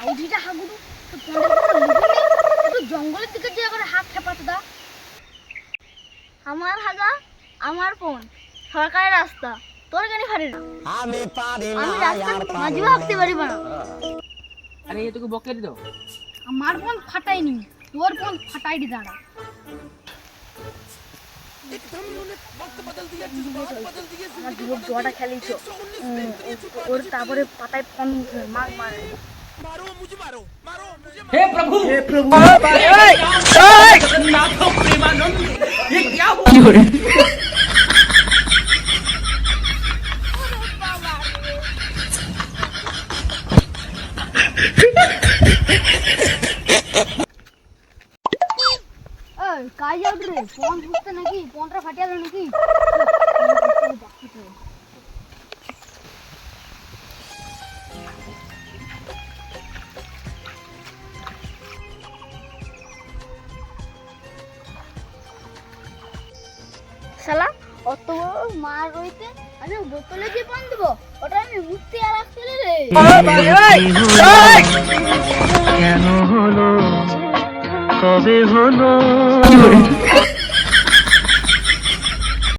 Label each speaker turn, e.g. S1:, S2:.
S1: হাউডিটা হাগুডু তো জঙ্গলের দিকে যে আবার হাত খেপাতে দা আমার হাগা আমার ফোন সরকারের রাস্তা তোর গাড়ি ফাড়ি না?
S2: আমি পারি না
S1: আমি রাস্তা মাঝে ভাবতে পারি না।
S3: আরে এটুকু বকের দাও
S1: আমার ফোন ফাটাইনি তোর ফোন ফাটাই দি দাঁড়া জটা খেলিছ ওর তারপরে পাতায় ফোন মার মারে।
S3: हे प्रभु हे प्रभु जगन्नाथ प्रेमानंद ये क्या हुआ
S1: ওই কাজ যাও রে ফোন বুঝতে নাকি ফোনটা ফাটিয়ালো নাকি শালা অত বড় মার রইতে আমি বোতলে যে পান দেবো ওটা আমি মুক্তি আর আসলে রে।
S4: কেন হলো? কবে হলো?